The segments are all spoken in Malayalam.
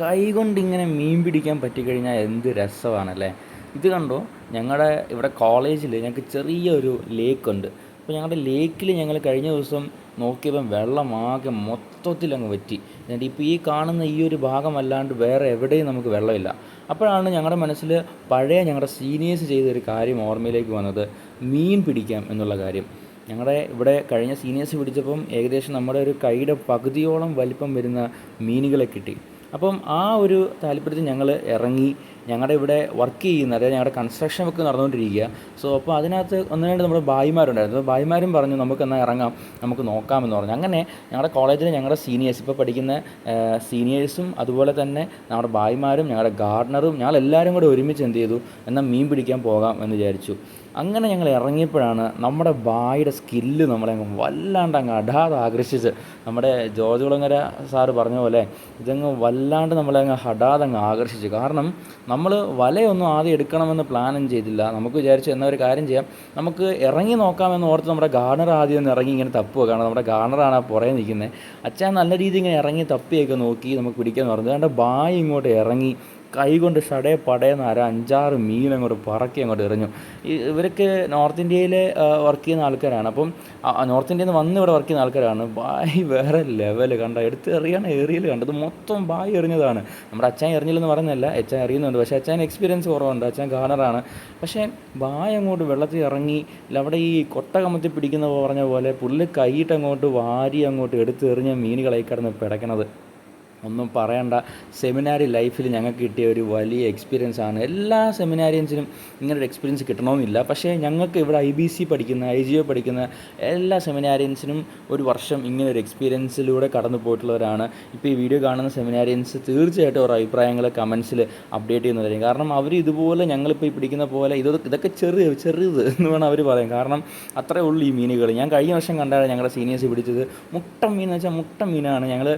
കൈകൊണ്ട് ഇങ്ങനെ മീൻ പിടിക്കാൻ പറ്റിക്കഴിഞ്ഞാൽ എന്ത് രസമാണല്ലേ? ഇത് കണ്ടോ? ഞങ്ങളുടെ ഇവിടെ കോളേജിൽ ഞങ്ങൾക്ക് ചെറിയൊരു ലേക്കുണ്ട്. അപ്പോൾ ഞങ്ങളുടെ ലേക്കിൽ ഞങ്ങൾ കഴിഞ്ഞ ദിവസം നോക്കിയപ്പം വെള്ളമാകെ മൊത്തത്തിൽ അങ്ങ് വറ്റി. എന്നിട്ട് ഇപ്പോൾ ഈ കാണുന്ന ഈ ഒരു ഭാഗമല്ലാണ്ട് വേറെ എവിടെയും നമുക്ക് വെള്ളമില്ല. അപ്പോഴാണ് ഞങ്ങളുടെ മനസ്സിൽ പഴയ ഞങ്ങളുടെ സീനിയേഴ്സ് ചെയ്തൊരു കാര്യം ഓർമ്മയിലേക്ക് വന്നത്. മീൻ പിടിക്കാം എന്നുള്ള കാര്യം. ഞങ്ങളുടെ ഇവിടെ കഴിഞ്ഞ സീനിയേഴ്സ് പിടിച്ചപ്പം ഏകദേശം നമ്മുടെ ഒരു കൈയുടെ പകുതിയോളം വലിപ്പം വരുന്ന മീനുകളെ കിട്ടി. അപ്പം ആ ഒരു താല്പര്യത്തിൽ ഞങ്ങൾ ഇറങ്ങി ഞങ്ങളുടെ ഇവിടെ വർക്ക് ചെയ്യുന്ന അതായത് ഞങ്ങളുടെ കൺസ്ട്രക്ഷൻ ഒക്കെ നടന്നുകൊണ്ടിരിക്കുക സോ അപ്പോൾ അതിനകത്ത് ഒന്ന് രണ്ട് നമ്മുടെ ഭായിമാരുണ്ടായിരുന്നു. ഭായിമാരും പറഞ്ഞു നമുക്ക് എന്നാൽ ഇറങ്ങാം നമുക്ക് നോക്കാമെന്ന് പറഞ്ഞു. അങ്ങനെ ഞങ്ങളുടെ കോളേജിൽ ഞങ്ങളുടെ സീനിയേഴ്സ് ഇപ്പോൾ പഠിക്കുന്ന സീനിയേഴ്സും അതുപോലെ തന്നെ നമ്മുടെ ഭായിമാരും ഞങ്ങളുടെ ഗാർഡനറും ഞങ്ങളെല്ലാവരും കൂടെ ഒരുമിച്ച് എന്ത് ചെയ്തു എന്നാൽ മീൻ പിടിക്കാൻ പോകാം എന്ന് വിചാരിച്ചു. അങ്ങനെ ഞങ്ങൾ ഇറങ്ങിയപ്പോഴാണ് നമ്മുടെ ബായുടെ സ്കില്ല് നമ്മളെ അങ്ങ് വല്ലാണ്ട് അങ്ങ് അടാതെ ആകർഷിച്ച് നമ്മുടെ ജോർജ് കുളങ്ങര സാറ് പറഞ്ഞ പോലെ ഇതങ്ങ് വല്ലാണ്ട് നമ്മളെ അങ്ങ് ഹടാതെ അങ്ങ് ആകർഷിച്ചു. കാരണം നമ്മൾ വലയൊന്നും ആദ്യം എടുക്കണമെന്ന് പ്ലാനും ചെയ്തില്ല. നമുക്ക് വിചാരിച്ചു എന്നാൽ ഒരു കാര്യം ചെയ്യാം. നമുക്ക് ഇറങ്ങി നോക്കാമെന്ന് ഓർത്ത് നമ്മുടെ ഗാർണർ ആദ്യം ഒന്ന് ഇറങ്ങി ഇങ്ങനെ തപ്പുക കാരണം നമ്മുടെ ഗാർണറാണ് പുറകെ നിൽക്കുന്നത് അച്ഛൻ നല്ല രീതിയിൽ ഇങ്ങനെ ഇറങ്ങി തപ്പിയൊക്കെ നോക്കി നമുക്ക് പിടിക്കാൻ പറഞ്ഞു. അതുകൊണ്ട് ബായ് ഇങ്ങോട്ട് ഇറങ്ങി കൈ കൊണ്ട് ഷടേ പടയെന്ന് അര അഞ്ചാറ് മീൻ അങ്ങോട്ട് പറക്കി അങ്ങോട്ട് എറിഞ്ഞു. ഇവരൊക്കെ നോർത്ത് ഇന്ത്യയിൽ വർക്ക് ചെയ്യുന്ന ആൾക്കാരാണ്. അപ്പം നോർത്ത് ഇന്ത്യയിൽ നിന്ന് വന്ന് ഇവിടെ വർക്ക് ചെയ്യുന്ന ആൾക്കാരാണ്. ബായി വേറെ ലെവൽ കണ്ട? എടുത്ത് എറിയാണ് ഏറിയൽ കണ്ടത്. മൊത്തം ബായി എറിഞ്ഞതാണ്. നമ്മുടെ അച്ഛൻ എറിഞ്ഞില്ലെന്ന് പറയുന്നില്ല അച്ഛൻ എറിയുന്നുണ്ട്. പക്ഷേ അച്ഛൻ എക്സ്പീരിയൻസ് കുറവുണ്ട്. അച്ഛൻ ഗാനറാണ് പക്ഷേ ബായ് അങ്ങോട്ട് വെള്ളത്തിൽ ഇറങ്ങി അവിടെ ഈ കൊട്ട പിടിക്കുന്ന പറഞ്ഞ പോലെ പുല്ല് കൈയിട്ട് അങ്ങോട്ട് വാരി അങ്ങോട്ട് എടുത്തെറിഞ്ഞ മീനുകളായി കിടന്ന് പിടയ്ക്കണത് ഒന്നും പറയണ്ട. സെമിനാരി ലൈഫിൽ ഞങ്ങൾക്ക് കിട്ടിയ ഒരു വലിയ എക്സ്പീരിയൻസ് ആണ്. എല്ലാ സെമിനാരിയൻസിനും ഇങ്ങനൊരു എക്സ്പീരിയൻസ് കിട്ടണമെന്നില്ല. പക്ഷേ ഞങ്ങൾക്ക് ഇവിടെ ഐ ബി സി പഠിക്കുന്ന ഐ ജി ഒ പഠിക്കുന്ന എല്ലാ സെമിനാരിയൻസിനും ഒരു വർഷം ഇങ്ങനൊരു എക്സ്പീരിയൻസിലൂടെ കടന്നു പോയിട്ടുള്ളവരാണ്. ഇപ്പോൾ ഈ വീഡിയോ കാണുന്ന സെമിനാരിയൻസ് തീർച്ചയായിട്ടും അവരുടെ അഭിപ്രായങ്ങൾ കമൻസിൽ അപ്ഡേറ്റ് ചെയ്യുന്നതായിരിക്കും കാരണം അവർ ഇതുപോലെ ഞങ്ങളിപ്പോൾ ഈ പിടിക്കുന്ന പോലെ ഇത് ഇതൊക്കെ ചെറിയ ചെറുത് എന്ന് വേണം അവർ പറയാം കാരണം അത്രേ ഉള്ളൂ ഈ മീനുകൾ ഞാൻ കഴിഞ്ഞ വർഷം കണ്ടാണ് ഞങ്ങളുടെ സീനിയേഴ്സ് പിടിച്ചത്. മുട്ട മീൻ എന്ന് വെച്ചാൽ മുട്ട മീനാണ്. ഞങ്ങൾ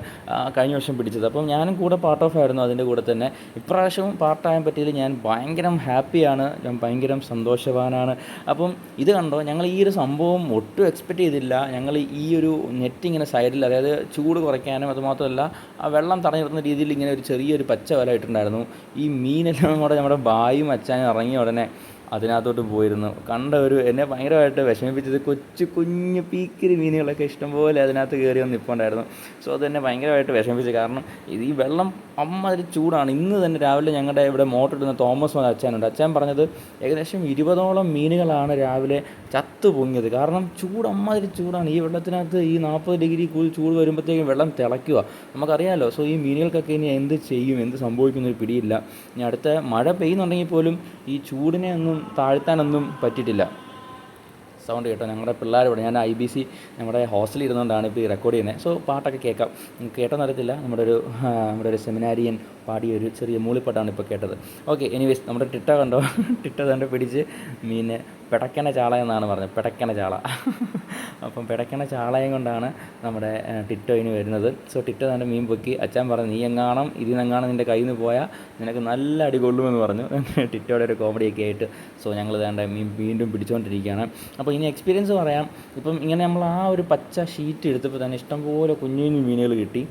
കഴിഞ്ഞ വർഷം പിടിച്ചത്. അപ്പം ഞാനും കൂടെ പാർട്ട് ഓഫ് ആയിരുന്നു അതിന്റെ കൂടെ തന്നെ. ഇപ്രാവശ്യവും പാർട്ടാകാൻ പറ്റിയതിൽ ഞാൻ ഭയങ്കര ഹാപ്പിയാണ് ഞാൻ ഭയങ്കര സന്തോഷവാനാണ്. അപ്പം ഇത് കണ്ടോ ഞങ്ങൾ ഈ ഒരു സംഭവം ഒട്ടും എക്സ്പെക്റ്റ് ചെയ്തില്ല. ഞങ്ങൾ ഈ ഒരു നെറ്റ് ഇങ്ങനെ സൈഡിൽ അതായത് ചൂട് കുറയ്ക്കാനും അതുമാത്രമല്ല ആ വെള്ളം തടഞ്ഞു നിർത്തുന്ന രീതിയിൽ ഇങ്ങനെ ഒരു ചെറിയൊരു പച്ച വല ഇട്ടിട്ടുണ്ടായിരുന്നു. ഈ മീനെല്ലാം കൂടെ നമ്മുടെ ബായും അച്ഛനും ഇറങ്ങിയ ഉടനെ അതിനകത്തോട്ട് പോയിരുന്നു. കണ്ട ഒരു എന്നെ ഭയങ്കരമായിട്ട് വിഷമിപ്പിച്ചത് കൊച്ചു കുഞ്ഞു പീക്കിരി മീനുകളൊക്കെ ഇഷ്ടംപോലെ അതിനകത്ത് കയറി വന്ന് നിൽപ്പുണ്ടായിരുന്നു സോ അത് എന്നെ ഭയങ്കരമായിട്ട് വിഷമിപ്പിച്ചു. കാരണം ഇത് ഈ വെള്ളം അമ്മാതിരി ചൂടാണ്. ഇന്ന് തന്നെ രാവിലെ ഞങ്ങളുടെ ഇവിടെ മോട്ടർ ഇടുന്ന തോമസ് അച്ഛനുണ്ട്. അച്ഛൻ പറഞ്ഞത് ഏകദേശം ഇരുപതോളം മീനുകളാണ് രാവിലെ ചത്തു പൊങ്ങിയത്. കാരണം ചൂട് അമ്മാതിരി ചൂടാണ്. ഈ വെള്ളത്തിനകത്ത് ഈ നാൽപ്പത് ഡിഗ്രി ചൂട് വരുമ്പോഴത്തേക്കും വെള്ളം തിളയ്ക്കുക. നമുക്കറിയാമല്ലോ സോ ഈ മീനുകൾക്കൊക്കെ ഇനി എന്ത് ചെയ്യും? എന്ത് സംഭവിക്കുന്നൊരു പിടിയില്ല. ഇനി അടുത്ത മഴ പെയ്യുന്നുണ്ടെങ്കിൽ പോലും ഈ ചൂടിനെ ഒന്നും താഴ്ത്താനൊന്നും പറ്റിയിട്ടില്ല. സൗണ്ട് കേട്ടോ ഞങ്ങളുടെ പിള്ളേരോട് ഞാൻ ഐ ബി സി നമ്മുടെ ഹോസ്റ്റലിൽ ഇരുന്നുകൊണ്ടാണ് ഇപ്പോൾ ഈ റെക്കോർഡ് ചെയ്യുന്നത് സോ പാട്ടൊക്കെ കേൾക്കാം. കേട്ടോ അറിയത്തില്ല. നമ്മുടെ ഒരു നമ്മുടെ ഒരു സെമിനാരിയൻ പാടിയ ഒരു ചെറിയ മൂളിപ്പാട്ടാണ് ഇപ്പോൾ കേട്ടത്. ഓക്കെ എനിവേസ് നമ്മുടെ ടിട്ട കണ്ടോ? ടിട്ട കണ്ട് പിടിച്ച് മീനെ പിടക്കണ ചാള എന്നാണ് പറഞ്ഞത്. പിടക്കണ ചാള. അപ്പം പിടക്കണ ചാളയും കൊണ്ടാണ് നമ്മുടെ ടിറ്റോ ഇനി വരുന്നത്. സോ ടിറ്റോ തന്നെ മീൻ പൊക്കി. അച്ഛൻ പറഞ്ഞു നീ എങ്ങാണം ഇതിൽ നിന്നെങ്ങാണം നിന്റെ കയ്യിൽ നിന്ന് പോയാൽ നിനക്ക് നല്ല അടി കൊള്ളുമെന്ന് പറഞ്ഞു. ടിറ്റോയുടെ ഒരു കോമഡിയൊക്കെ ആയിട്ട് സോ ഞങ്ങൾ തേണ്ട മീൻ വീണ്ടും പിടിച്ചുകൊണ്ടിരിക്കുകയാണ് അപ്പോൾ ഇനി എക്സ്പീരിയൻസ് പറയാം. ഇപ്പം ഇങ്ങനെ നമ്മൾ ആ ഒരു പച്ച ഷീറ്റ് എടുത്തപ്പോൾ തന്നെ ഇഷ്ടംപോലെ കുഞ്ഞു കുഞ്ഞു മീനുകൾ കിട്ടി.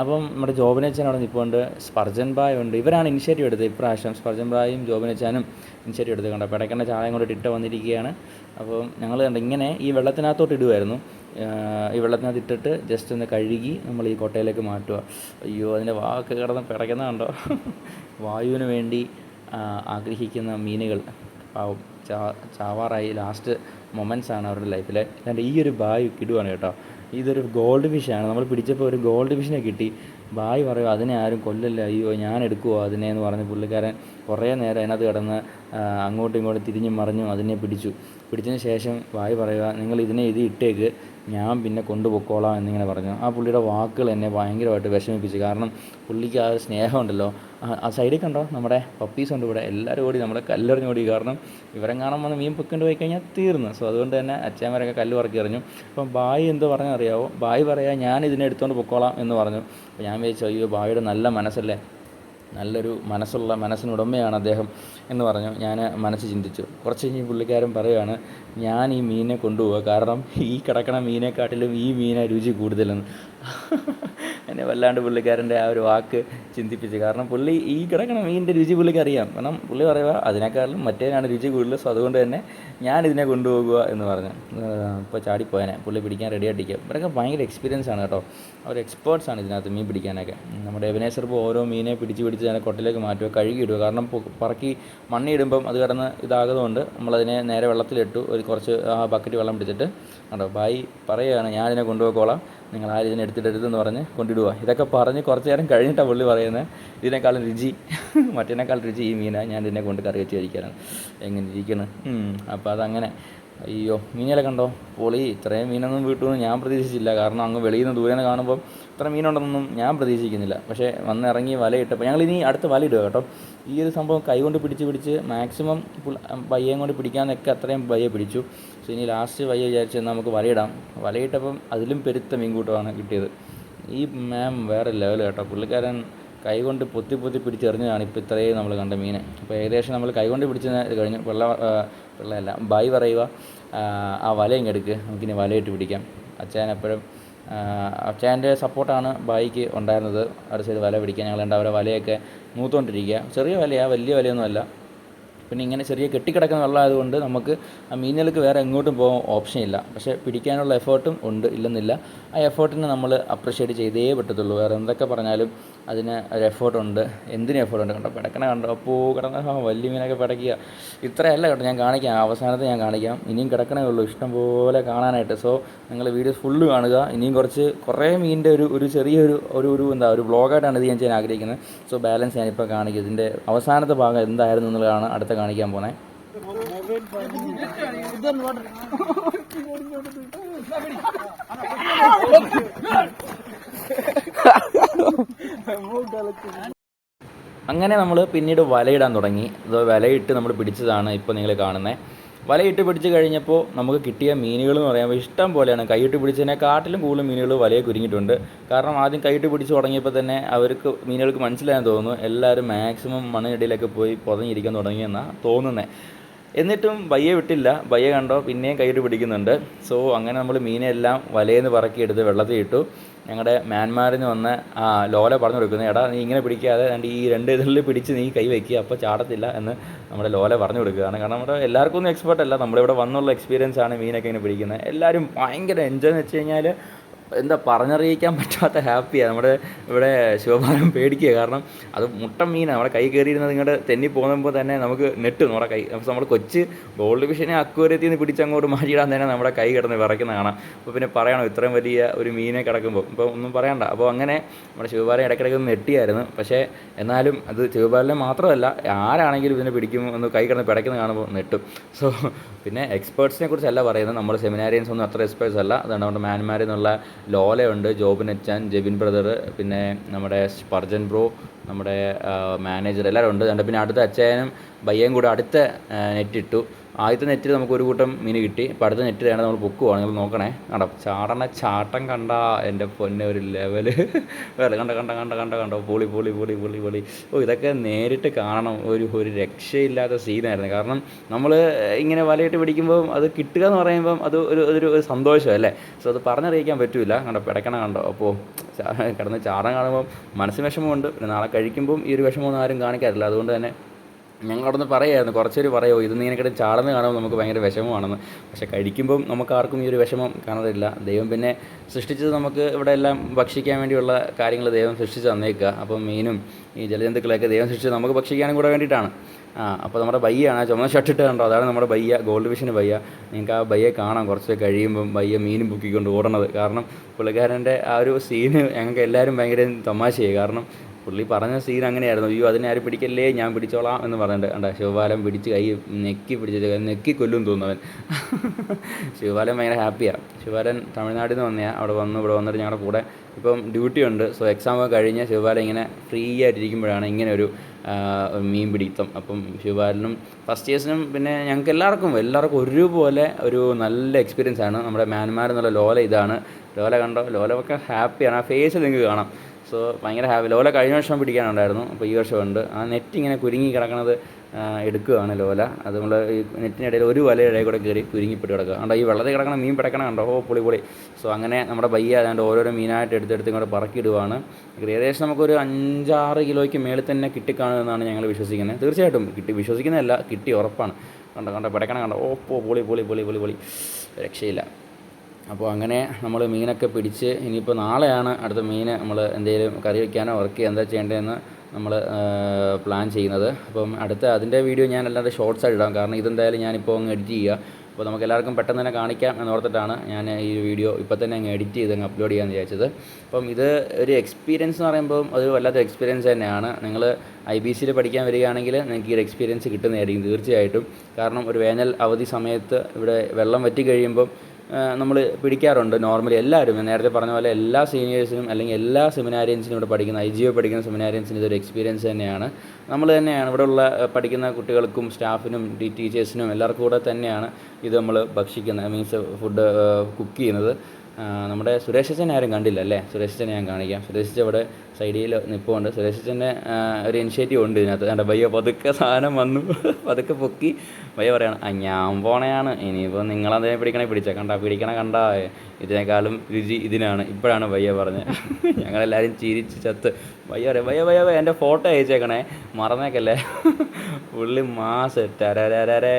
അപ്പം നമ്മുടെ ജോബിനച്ചൻ അവിടെ നിൽപ്പുണ്ട് സ്പർജൻ ബായ് ഉണ്ട്. ഇവരാണ് ഇനിഷ്യേറ്റീവ് എടുത്തത്. ഇപ്രാവശ്യം സ്പർജൻ ബായും ജോബിനച്ചാനും ഇനിഷ്യേറ്റീവ് എടുത്തത് കണ്ടോ? പിടക്കണ്ട ചായം കൊണ്ട് ഇട്ട് വന്നിരിക്കുകയാണ്. അപ്പം ഞങ്ങൾ കണ്ട ഇങ്ങനെ ഈ വെള്ളത്തിനകത്തോട്ട് ഇടുമായിരുന്നു ഈ വെള്ളത്തിനകത്ത് ഇട്ടിട്ട് ജസ്റ്റ് ഒന്ന് കഴുകി നമ്മൾ ഈ കൊട്ടയിലേക്ക് മാറ്റുക. അയ്യോ അതിന്റെ വാക്ക് കിടന്ന് പിടയ്ക്കുന്ന കണ്ടോ? വായുവിന് വേണ്ടി ആഗ്രഹിക്കുന്ന മീനുകൾ. പാവം ചാ ചാവാറായി ലാസ്റ്റ് മൊമെന്റ്സ് ആണ് അവരുടെ ലൈഫിലെ എന്റെ ഈ ഒരു ബായ് കിടുവാണ് കേട്ടോ. ഇതൊരു ഗോൾഡ് ഫിഷാണ് നമ്മൾ പിടിച്ചപ്പോൾ ഒരു ഗോൾഡ് ഫിഷിനെ കിട്ടി. ബായ് പറയുക അതിനെ ആരും കൊല്ലല്ല അയ്യോ ഞാൻ എടുക്കുമോ അതിനെ എന്ന് പറഞ്ഞ് പുള്ളിക്കാരൻ കുറേ നേരം അതിനകത്ത് കിടന്ന് അങ്ങോട്ടും ഇങ്ങോട്ടും തിരിഞ്ഞും മറിഞ്ഞും അതിനെ പിടിച്ചു. പിടിച്ചതിന് ശേഷം വായ് പറയുക നിങ്ങൾ ഇതിനെ ഇത് ഇട്ടേക്ക് ഞാൻ പിന്നെ കൊണ്ടുപോയിക്കോളാം എന്നിങ്ങനെ പറഞ്ഞു. ആ പുള്ളിയുടെ വാക്കുകൾ എന്നെ ഭയങ്കരമായിട്ട് വിഷമിപ്പിച്ചു. കാരണം പുള്ളിക്ക് ആ ഒരു സ്നേഹമുണ്ടല്ലോ. ആ- സൈഡിൽ കണ്ടോ? നമ്മുടെ പപ്പീസ് ഉണ്ട് ഇവിടെ. എല്ലാവരും ഓടി നമ്മുടെ കല്ലെറിഞ്ഞ് ഓടി. കാരണം ഇവരെ കാണാൻ വന്ന് മീൻ പൊക്കൊണ്ട് പോയി കഴിഞ്ഞാൽ തീർന്നു. സോ അതുകൊണ്ട് തന്നെ അച്ഛന്മാരൊക്കെ കല്ല് പറക്കി എറിഞ്ഞു. അപ്പം ബായി എന്ത് പറഞ്ഞാൽ അറിയാവോ ബായി പറയാ ഞാൻ ഇതിനെ എടുത്തുകൊണ്ട് പൊക്കോളാം എന്ന് പറഞ്ഞു. അപ്പോൾ ഞാൻ വിചാരിച്ചു അയ്യോ ബായിയുടെ നല്ല മനസ്സല്ലേ? നല്ലൊരു മനസ്സുള്ള മനസ്സിനുടമയാണ് അദ്ദേഹം എന്ന് പറഞ്ഞു. ഞാൻ മനസ്സ് ചിന്തിച്ചു. കുറച്ച് കഴിഞ്ഞ് പുള്ളിക്കാരൻ പറയുകയാണ് ഞാൻ ഈ മീനിനെ കൊണ്ടുപോവുക. കാരണം ഈ കിടക്കണ മീനെക്കാട്ടിലും ഈ മീനെ രുചി കൂടുതലെന്ന്. എന്നെ വല്ലാണ്ട് പുള്ളിക്കാരന്റെ ആ ഒരു വാക്ക് ചിന്തിപ്പിച്ചു. കാരണം പുള്ളി ഈ കിടക്കണ മീനിന്റെ രുചി പുള്ളിക്ക് അറിയാം. കാരണം പുള്ളി പറയുക അതിനേക്കാളും മറ്റേനാണ് രുചി കൂടുതൽ സോ അതുകൊണ്ട് തന്നെ ഞാൻ ഇതിനെ കൊണ്ടുപോകുക എന്ന് പറഞ്ഞു. ഇപ്പോൾ ചാടിപ്പോയനെ. പുള്ളി പിടിക്കാൻ റെഡി ആയിട്ടിരിക്കുക ഇവരൊക്കെ ഭയങ്കര എക്സ്പീരിയൻസ് ആണ് കേട്ടോ. അവർ എക്സ്പേർട്സ് ആണ് ഇതിനകത്ത് മീൻ പിടിക്കാനൊക്കെ. നമ്മുടെ എവനേസർ ഇപ്പോൾ ഓരോ മീനെ പിടിച്ച് പിടിച്ച് അതിനെ കൊട്ടിലേക്ക് മാറ്റുക കഴുകി ഇടുക കാരണം പറക്കി മണ്ണിയിടുമ്പം അത് കിടന്ന് ഇതാകുന്നതുകൊണ്ട് നമ്മളതിനെ നേരെ വെള്ളത്തിലിട്ടു. ഒരു കുറച്ച് ആ ബക്കറ്റ് വെള്ളം പിടിച്ചിട്ട്. കേട്ടോ ബായി പറയുകയാണ് ഞാൻ ഇതിനെ കൊണ്ടുപോയിക്കോളാം. നിങ്ങൾ ആരും ഇതിനെ എടുത്തിട്ടെടുത്തെന്ന് പറഞ്ഞ് കൊണ്ടിടുക ഇതൊക്കെ പറഞ്ഞ് കുറച്ച് നേരം കഴിഞ്ഞിട്ടാണ് പുള്ളി പറയുന്നത് ഇതിനേക്കാളും രുചി. മറ്റേനേക്കാൾ രുചി ഈ മീനാണ് ഞാൻ ഇതിനെ കൊണ്ട് കറി വെച്ച് കഴിക്കാനാണ്. എങ്ങനെ ഇരിക്കണം? അപ്പോൾ അതങ്ങനെ. അയ്യോ മീനുകളെ കണ്ടോ? പൊളി ഇത്രയും മീനൊന്നും വീട്ടുമെന്ന് ഞാൻ പ്രതീക്ഷിച്ചില്ല. കാരണം അങ്ങ് വെളിയിൽ നിന്ന് ദൂരെ കാണുമ്പോൾ ഇത്ര മീനുണ്ടെന്നൊന്നും ഞാൻ പ്രതീക്ഷിക്കുന്നില്ല. പക്ഷേ വന്ന് ഇറങ്ങി വലയിട്ടപ്പോൾ ഇനി അടുത്ത വല ഇടുക കേട്ടോ. ഈ ഒരു സംഭവം കൈ കൊണ്ട് പിടിച്ച് പിടിച്ച് മാക്സിമം പയ്യം കൊണ്ട് പിടിക്കാമെന്നൊക്കെ അത്രയും പയ്യെ പിടിച്ചു. സോ ഇനി ലാസ്റ്റ് പയ്യെ വിചാരിച്ച് എന്നാൽ നമുക്ക് വലയിടാം. വലയിട്ടപ്പം അതിലും പെരുത്ത മീൻകൂട്ടമാണ് കിട്ടിയത്. ഈ മാം വേറെ ലെവൽ കേട്ടോ. പുള്ളിക്കാരൻ കൈകൊണ്ട് പൊത്തി പൊത്തി പിടിച്ചെറിഞ്ഞതാണ് ഇപ്പോൾ ഇത്രയും നമ്മൾ കണ്ട മീൻ അപ്പോൾ ഏകദേശം നമ്മൾ കൈകൊണ്ട് പിടിച്ചത് പിടിച്ച കഴിഞ്ഞു. വെള്ള വെള്ളമല്ല ബൈ പറയുക. ആ, വല ഇങ്ങ് നമുക്കിനി വലയിട്ട് പിടിക്കാം. അച്ഛൻ എപ്പോഴും അച്ഛന്റെ സപ്പോർട്ടാണ് ബായിക്ക് ഉണ്ടായിരുന്നത്. അടുത്ത സൈഡ് വല പിടിക്കാൻ. ഞങ്ങൾ രണ്ടാവരെ വലയൊക്കെ മൂത്തുകൊണ്ടിരിക്കുക ചെറിയ വലയാണ് വലിയ വലയൊന്നുമല്ല. പിന്നെ ഇങ്ങനെ ചെറിയ കെട്ടിക്കിടക്കുന്ന വെള്ളമായതുകൊണ്ട് നമുക്ക് ആ മീനുകൾക്ക് വേറെ എങ്ങോട്ടും പോകാൻ ഓപ്ഷൻ ഇല്ല. പക്ഷേ പിടിക്കാനുള്ള എഫേർട്ടും ഉണ്ട് ഇല്ലെന്നില്ല. ആ എഫേർട്ടിനെ നമ്മൾ അപ്രിഷ്യേറ്റ് ചെയ്തേ പറ്റത്തുള്ളൂ. വേറെ എന്തൊക്കെ പറഞ്ഞാലും അതിന് ഒരു എഫേർട്ടുണ്ട് എന്തിനും എഫേർട്ടുണ്ട് കണ്ടോ? പിടക്കണ കണ്ടോ? അപ്പോൾ കിടന്ന വലിയ മീനൊക്കെ പിടയ്ക്കുക. ഇത്രയല്ല കേട്ടോ ഞാൻ കാണിക്കാം. അവസാനത്തെ ഞാൻ കാണിക്കാം. ഇനിയും കിടക്കണേ ഉള്ളൂ. ഇഷ്ടം പോലെ കാണാനായിട്ട്. സോ നിങ്ങൾ വീഡിയോസ് ഫുള്ള് കാണുക. ഇനിയും കുറച്ച് കുറേ മീനിന്റെ ഒരു ഒരു ചെറിയൊരു ഒരു ഒരു എന്താ ഒരു ബ്ലോഗായിട്ടാണ് ഇത് ഞാൻ ചെയ്യാൻ ആഗ്രഹിക്കുന്നത്. സോ ബാലൻസ് ഞാനിപ്പോൾ കാണിക്കും. ഇതിന്റെ അവസാനത്തെ ഭാഗം എന്തായിരുന്നു എന്നുള്ളതാണ് അടുത്ത കാണിക്കാൻ പോകുന്നത് അങ്ങനെ നമ്മൾ പിന്നീട് വലയിടാൻ തുടങ്ങി. വലയിട്ട് നമ്മൾ പിടിച്ചതാണ് ഇപ്പോൾ നിങ്ങൾ കാണുന്നത് വലയിട്ട് പിടിച്ച് കഴിഞ്ഞപ്പോൾ നമുക്ക് കിട്ടിയ മീനുകൾ എന്ന് പറയുമ്പോൾ ഇഷ്ടം പോലെയാണ്. കൈയിട്ട് പിടിച്ചതിനെക്കാട്ടിലും കൂടുതൽ മീനുകൾ വലയെ കുരുങ്ങിയിട്ടുണ്ട്. കാരണം ആദ്യം കൈയിട്ട് പിടിച്ച് തുടങ്ങിയപ്പോൾ തന്നെ അവർക്ക് മീനുകൾക്ക് മനസ്സിലായെന്ന് തോന്നുന്നു. എല്ലാവരും മാക്സിമം മണ്ണിനടിയിലൊക്കെ പോയി പുതഞ്ഞിരിക്കാൻ തുടങ്ങിയെന്നാണ് തോന്നുന്നത് എന്നിട്ടും ബയ്യെ വിട്ടില്ല. ബയ്യ കണ്ടോ? പിന്നെയും കൈയിട്ട് പിടിക്കുന്നുണ്ട്. സോ അങ്ങനെ നമ്മൾ മീനെല്ലാം വലയെന്ന് പറക്കിയെടുത്ത് വെള്ളത്തിൽ ഇട്ടു ഞങ്ങളുടെ മ്യാൻമാറിൽ നിന്ന് വന്ന ആ ലോല പറഞ്ഞു കൊടുക്കുന്നത് എടാ നീ ഇങ്ങനെ പിടിക്കാതെ ഈ രണ്ട് ഇതിൽ പിടിച്ച് നീ കൈ വയ്ക്കുക അപ്പോൾ ചാടത്തില്ല എന്ന് നമ്മുടെ ലോല പറഞ്ഞു കൊടുക്കുകയാണ് കാരണം നമ്മുടെ എല്ലാവർക്കും ഒന്നും എക്സ്പേർട്ട് അല്ല. നമ്മളിവിടെ വന്നുള്ള എക്സ്പീരിയൻസ് ആണ് മീനൊക്കെ ഇങ്ങനെ പിടിക്കുന്നത് എല്ലാവരും ഭയങ്കര എൻജോയ് എന്ന് വെച്ച് കഴിഞ്ഞാൽ എന്താ പറഞ്ഞറിയിക്കാൻ പറ്റാത്ത ഹാപ്പിയാണ് നമ്മുടെ ഇവിടെ ശിവഭാരം പേടിക്കുക. കാരണം അത് മുട്ട മീനാണ് നമ്മുടെ കൈ കയറിയിരുന്നത് ഇങ്ങോട്ട് തെന്നി പോകുമ്പോൾ തന്നെ നമുക്ക് നെട്ട് നമ്മുടെ കൈ. അപ്പോൾ നമ്മൾ കൊച്ച് ഗോൾഡ് ഫിഷിനെ അക്വേറിയത്തിൽ നിന്ന് പിടിച്ചങ്ങോട്ട് മാറ്റിയിടാൻ തന്നെ നമ്മുടെ കൈ കിടന്ന് വിറയ്ക്കുന്ന കാണാം. അപ്പോൾ പിന്നെ പറയണം ഇത്രയും വലിയ ഒരു മീനെ കിടക്കുമ്പോൾ. ഇപ്പോൾ ഒന്നും പറയണ്ട. അപ്പോൾ അങ്ങനെ നമ്മുടെ ശിവഭാരം ഇടയ്ക്കിടയ്ക്ക് നെട്ടിയായിരുന്നു. പക്ഷേ എന്നാലും അത് ശിവഭാരനെ മാത്രമല്ല ആരാണെങ്കിലും ഇതിനെ പിടിക്കും ഒന്ന് കൈ കിടന്ന് പിടയ്ക്കുന്ന കാണുമ്പോൾ നെട്ടും. സോ പിന്നെ എക്സ്പേർട്സിനെ കുറിച്ചല്ല പറയുന്നത്. നമ്മൾ സെമിനാരിയൻസ് ഒന്നും അത്ര എക്സ്പേർട്സ് അല്ല. അതാണ് നമ്മുടെ മാൻമാരിൽ നിന്നുള്ള ലോലയുണ്ട്. ജോബിൻ അച്ചാൻ ജെബിൻ ബ്രദർ പിന്നെ നമ്മുടെ സ്പർജൻ ബ്രോ നമ്മുടെ മാനേജർ എല്ലാവരും ഉണ്ട്. പിന്നെ അടുത്ത അച്ചായനും ബയ്യയും കൂടെ അടുത്ത നെറ്റ് ഇട്ടു ആദ്യത്തെ നെറ്റിൽ നമുക്ക് ഒരു കൂട്ടം മീൻ കിട്ടി. ഇപ്പോൾ അടുത്ത നെറ്റിൽ വേണം നമ്മൾ പൊക്കുവാണ് നിങ്ങൾ നോക്കണേ. കണ്ടോ? ചാടണ ചാട്ടം കണ്ട എന്റെ പൊന്നെ ഒരു ലെവൽ വേറെ കണ്ട കണ്ട കണ്ട കണ്ട കണ്ടോ? പൊളി പൊളി പൊളി പൊളി പൊളി. ഓ ഇതൊക്കെ നേരിട്ട് കാണണം. ഒരു ഒരു രക്ഷയില്ലാത്ത സീനായിരുന്നു കാരണം നമ്മൾ ഇങ്ങനെ വലയിട്ട് പിടിക്കുമ്പോൾ അത് കിട്ടുക എന്ന് പറയുമ്പം അത് ഒരു ഒരു ഒരു സന്തോഷമല്ലേ സോ അത് പറഞ്ഞറിയിക്കാൻ പറ്റില്ല കണ്ടോ? പിടക്കണ കണ്ടോ? അപ്പോൾ കിടന്ന് ചാടം കാണുമ്പം മനസ്സിന് വിഷമമുണ്ട്. പിന്നെ നാളെ കഴിക്കുമ്പം ഈ ഒരു വിഷമമൊന്നും ആരും കാണിക്കാറില്ല. അതുകൊണ്ട് തന്നെ ഞങ്ങൾ അവിടെ നിന്ന് പറയായിരുന്നു കുറച്ചൊരു പറയുമോ ഇത് കിട്ടും ചാടുന്ന കാണുമ്പോൾ നമുക്ക് ഭയങ്കര വിഷമമാണെന്ന്. പക്ഷെ കഴിക്കുമ്പം നമുക്ക് ആർക്കും ഈ ഒരു വിഷമം കാണാറില്ല. ദൈവം പിന്നെ സൃഷ്ടിച്ചത് നമുക്ക് ഇവിടെ എല്ലാം ഭക്ഷിക്കാൻ വേണ്ടിയുള്ള കാര്യങ്ങൾ ദൈവം സൃഷ്ടിച്ച് തന്നേക്കുക. അപ്പം മീനും ഈ ജലജന്തുക്കളെയൊക്കെ ദൈവം സൃഷ്ടിച്ച് നമുക്ക് ഭക്ഷിക്കാനും കൂടെ വേണ്ടിയിട്ടാണ്. ആ അപ്പോൾ നമ്മുടെ ബയ്യാണ് ആ ചുമന്ന കണ്ടോ? അതാണ് നമ്മുടെ ബയ്യ ഗോൾഡ് ഫിഷിന് ബയ്യ. നിങ്ങൾക്ക് ആ ബയ്യെ കാണാം കുറച്ച് കഴിയുമ്പം ബയ്യ മീനും പൊക്കിക്കൊണ്ട് ഓടണത്. കാരണം പുള്ളിക്കാരന്റെ ആ ഒരു സീന് ഞങ്ങൾക്ക് എല്ലാവരും ഭയങ്കര തമാശയായി. കാരണം പുള്ളി പറഞ്ഞ സീൻ അങ്ങനെയായിരുന്നു. അയ്യോ അതിനെ ആരും പിടിക്കല്ലേ? ഞാൻ പിടിച്ചോളാം എന്ന് പറഞ്ഞിട്ട് കണ്ട ശിവപാലം പിടിച്ച് കൈ നെക്കി പിടിച്ച് നെക്കി കൊല്ലും തോന്നുന്നവൻ ശിവപാലൻ ഭയങ്കര ഹാപ്പിയാണ് ശിവപാലൻ തമിഴ്നാട്ടിൽ നിന്ന് വന്നാൽ അവിടെ വന്ന് ഇവിടെ വന്നിട്ട് ഞങ്ങളുടെ കൂടെ ഇപ്പം ഡ്യൂട്ടി ഉണ്ട്. സോ എക്സാം ഒക്കെ കഴിഞ്ഞ് ശിവപാലൻ ഇങ്ങനെ ഫ്രീ ആയിട്ടിരിക്കുമ്പോഴാണ് ഇങ്ങനെ ഒരു മീൻ പിടിത്തം. അപ്പം ശിവപാലനും ഫസ്റ്റ് ഇയേഴ്സിനും പിന്നെ ഞങ്ങൾക്ക് എല്ലാവർക്കും എല്ലാവർക്കും ഒരുപോലെ ഒരു നല്ല എക്സ്പീരിയൻസ് ആണ്. നമ്മുടെ മ്യാൻമാർ എന്നുള്ള ലോല ഇതാണ്. ലോല കണ്ടോ? ലോല ഹാപ്പിയാണ്. ആ ഫേസ് നിങ്ങൾക്ക് കാണാം. സോ ഭയങ്കര ഹാപ്പി ലോല കഴിഞ്ഞ വർഷം പിടിക്കാനുണ്ടായിരുന്നു. അപ്പോൾ ഈ വർഷം ഉണ്ട്. ആ നെറ്റ് ഇങ്ങനെ കുരുങ്ങി കിടക്കുന്നത് എടുക്കുകയാണ് ലോല. അത് നമ്മൾ ഈ നെറ്റിനിടയിൽ ഒരു വലയുടെ കൂടെ കയറി കുരുങ്ങിപ്പെട്ട് കിടക്കുക. കണ്ടോ ഈ വെള്ളത്തിൽ കിടക്കണ മീൻ പിടക്കണം കണ്ടോ? ഓ പൊളി പൊളി. സോ അങ്ങനെ നമ്മുടെ ബയ്യ അതുകൊണ്ട് ഓരോരോ മീനായിട്ട് എടുത്തെടുത്ത് ഇങ്ങോട്ട് പറക്കിയിടുവാണ്. ഏകദേശം നമുക്കൊരു അഞ്ചാറ് കിലോയ്ക്ക് മേളിൽ തന്നെ കിട്ടിക്കാണുമെന്നാണ് ഞങ്ങൾ വിശ്വസിക്കുന്നത്. തീർച്ചയായിട്ടും കിട്ടി വിശ്വസിക്കുന്നതല്ല കിട്ടി ഉറപ്പാണ്. കണ്ടോ കണ്ടോ പിടക്കണം കണ്ടോ? ഓ പോ പൊളി പൊളി പൊളി പൊളി പൊളി. രക്ഷയില്ല. അപ്പോൾ അങ്ങനെ നമ്മൾ മീനൊക്കെ പിടിച്ച് ഇനിയിപ്പോൾ നാളെയാണ് അടുത്ത മീൻ നമ്മൾ എന്തെങ്കിലും കറി വയ്ക്കാനോ വർക്ക് ചെയ്യാൻ എന്താ ചെയ്യേണ്ടതെന്ന് നമ്മൾ പ്ലാൻ ചെയ്യുന്നത്. അപ്പം അടുത്ത അതിന്റെ വീഡിയോ ഞാൻ അല്ലാതെ ഷോർട്സ് ആയി ഇടാം. കാരണം ഇതെന്തായാലും ഞാനിപ്പോൾ അങ്ങ് എഡിറ്റ് ചെയ്യുക. അപ്പോൾ നമുക്ക് എല്ലാവർക്കും പെട്ടെന്ന് തന്നെ കാണിക്കാം എന്നോർത്തിട്ടാണ് ഞാൻ ഈ വീഡിയോ ഇപ്പോൾ തന്നെ അങ്ങ് എഡിറ്റ് ചെയ്ത് അങ്ങ് അപ്ലോഡ് ചെയ്യാമെന്ന് വിചാരിച്ചത്. അപ്പം ഇത് ഒരു എക്സ്പീരിയൻസ് എന്ന് പറയുമ്പോൾ അത് വല്ലാത്ത എക്സ്പീരിയൻസ് തന്നെയാണ്. നിങ്ങൾ ഐ ബി സിയിൽ പഠിക്കാൻ വരികയാണെങ്കിൽ നിങ്ങൾക്ക് ഈ ഒരു എക്സ്പീരിയൻസ് കിട്ടുന്നതായിരിക്കും തീർച്ചയായിട്ടും. കാരണം ഒരു വേനൽ അവധി സമയത്ത് ഇവിടെ വെള്ളം വറ്റി കഴിയുമ്പം നമ്മൾ പിടിക്കാറുണ്ട് നോർമലി എല്ലാവരും. നേരത്തെ പറഞ്ഞ പോലെ എല്ലാ സീനിയേഴ്സിനും അല്ലെങ്കിൽ എല്ലാ സെമിനാരിയൻസിനും ഇവിടെ പഠിക്കുന്ന ഐ ജി ഒ പഠിക്കുന്ന സെമിനാരിയൻസിന് ഇതൊരു എക്സ്പീരിയൻസ് തന്നെയാണ്. നമ്മൾ തന്നെയാണ്. ഇവിടെയുള്ള പഠിക്കുന്ന കുട്ടികൾക്കും സ്റ്റാഫിനും ടീച്ചേഴ്സിനും എല്ലാവർക്കും കൂടെ തന്നെയാണ് ഇത് നമ്മൾ ഭക്ഷിക്കുന്നത്. മീൻസ് ഫുഡ് കുക്ക് ചെയ്യുന്നത്. നമ്മുടെ സുരേഷ് അച്ഛനെ ആരും കണ്ടില്ല അല്ലേ? സുരേഷ് അച്ഛനെ ഞാൻ കാണിക്കാം. സുരേഷ് ഇവിടെ സൈഡിൽ നിൽപ്പുണ്ട് സുരേഷ് അച്ഛന്റെ ഒരു ഇനിഷ്യേറ്റീവ് ഉണ്ട് ഇതിനകത്ത്. എന്റെ ഭയ്യ പതുക്കെ സാധനം വന്നു. പതുക്കെ പൊക്കി. ഭയ്യ പറയാണ് ആ ഞാൻ പോണയാണ്. ഇനിയിപ്പോൾ നിങ്ങളതിനെ പിടിക്കണേ പിടിച്ച. കണ്ട പിടിക്കണ കണ്ട? ഇതിനേക്കാളും രുചി ഇതിനാണ്. ഇപ്പോഴാണ് ഭയ്യ പറഞ്ഞത്. ഞങ്ങളെല്ലാവരും ചിരിച്ച് ചത്ത്. ഭയ്യ പറയാം ഭയ്യ ഭയ്യ ഭയ്യ എന്റെ ഫോട്ടോ അയച്ചേക്കണേ. മറന്നേക്കല്ലേ? പുള്ളി മാസ് ടരരരേ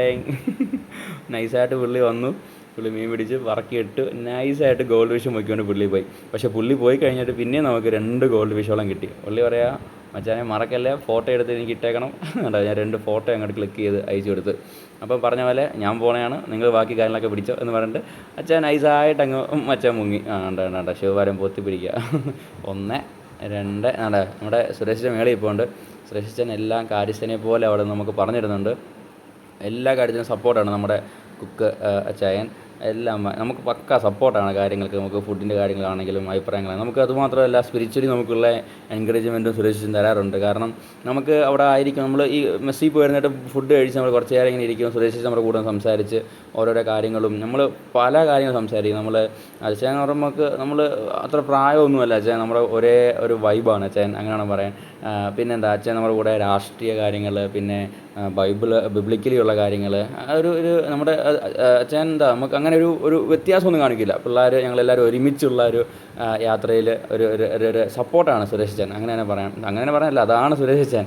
നൈസായിട്ട് പുള്ളി വന്നു. പുള്ളി മീൻ പിടിച്ച് വറക്കിയിട്ട് നൈസായിട്ട് ഗോൾഡ് ഫിഷ് മുക്കിക്കൊണ്ട് പുള്ളി പോയി. പക്ഷേ പുള്ളി പോയി കഴിഞ്ഞിട്ട് പിന്നെ നമുക്ക് രണ്ട് ഗോൾഡ് ഫിഷോളം കിട്ടി. പുള്ളി പറയാ മച്ചാനെ മറക്കല്ലേ? ഫോട്ടോ എടുത്ത് എനിക്ക് ഇട്ടേക്കണം. കണ്ടോ ഞാൻ രണ്ട് ഫോട്ടോ അങ്ങോട്ട് ക്ലിക്ക് ചെയ്ത് അയച്ചു കൊടുത്ത്. അപ്പം പറഞ്ഞ പോലെ ഞാൻ പോണയാണ് നിങ്ങൾ ബാക്കി കാര്യങ്ങളൊക്കെ പിടിച്ചോ എന്ന് പറഞ്ഞിട്ട് അച്ഛൻ നൈസായിട്ട് അങ്ങ് മച്ചാൻ മുങ്ങി. ആ ഉണ്ട് ഉണ്ട് ശിവഭാരം പൊത്തി പിടിക്കുക. ഒന്ന് രണ്ട് ആണ്ടേ നമ്മുടെ സുരേഷിന്റെ മേളിൽ ഇപ്പോൾ ഉണ്ട് സുരേഷിച്ചൻ എല്ലാം കാര്യസ്ഥനെ പോലെ അവിടെ നമുക്ക് പറഞ്ഞിരുന്നുണ്ട് എല്ലാ കാര്യത്തിനും സപ്പോർട്ടാണ് നമ്മുടെ കുക്ക് അച്ചായൻ. എല്ലാം നമുക്ക് പക്ക സപ്പോർട്ടാണ് കാര്യങ്ങൾക്ക് നമുക്ക് ഫുഡിന്റെ കാര്യങ്ങളാണെങ്കിലും അഭിപ്രായങ്ങളാണ് നമുക്ക് അതുമാത്രമല്ല സ്പിരിച്വലി നമുക്കുള്ള എൻകറേജ്മെന്റും സുരക്ഷിച്ചും തരാറുണ്ട്. കാരണം നമുക്ക് അവിടെ ആയിരിക്കും നമ്മൾ ഈ മെസ്സിൽ പോയിരുന്നിട്ട് ഫുഡ് കഴിച്ച് നമ്മൾ കുറച്ച് നേരം ഇങ്ങനെ ഇരിക്കും സുരേഷ് നമ്മുടെ കൂടെ സംസാരിച്ച് ഓരോരോ കാര്യങ്ങളും. നമ്മൾ പല കാര്യങ്ങളും സംസാരിക്കും. നമ്മൾ അച്ഛൻ നമുക്ക് നമ്മൾ അത്ര പ്രായമൊന്നുമല്ല. അച്ഛൻ നമ്മുടെ ഒരേ ഒരു വൈബാണ് അച്ഛൻ അങ്ങനെയാണ് പറയാൻ. പിന്നെന്താ? അച്ഛൻ നമ്മുടെ കൂടെ രാഷ്ട്രീയ കാര്യങ്ങൾ പിന്നെ ആ, ബൈബിൾ ബിബ്ലിക്കലി ഉള്ള കാര്യങ്ങൾ ഒരു ഒരു നമ്മുടെ അച്ഛൻ എന്താ നമുക്ക് അങ്ങനെ ഒരു ഒരു വ്യത്യാസമൊന്നും കാണിക്കില്ല. പിള്ളേർ ഞങ്ങളെല്ലാവരും ഒരുമിച്ചുള്ള ഒരു യാത്രയിൽ ഒരു ഒരു ഒരു- സപ്പോർട്ടാണ് സുരേഷ് അച്ഛൻ. അങ്ങനെ തന്നെ പറയാം. അങ്ങനെ തന്നെ പറയാനല്ല അതാണ് സുരേഷ് അച്ഛൻ.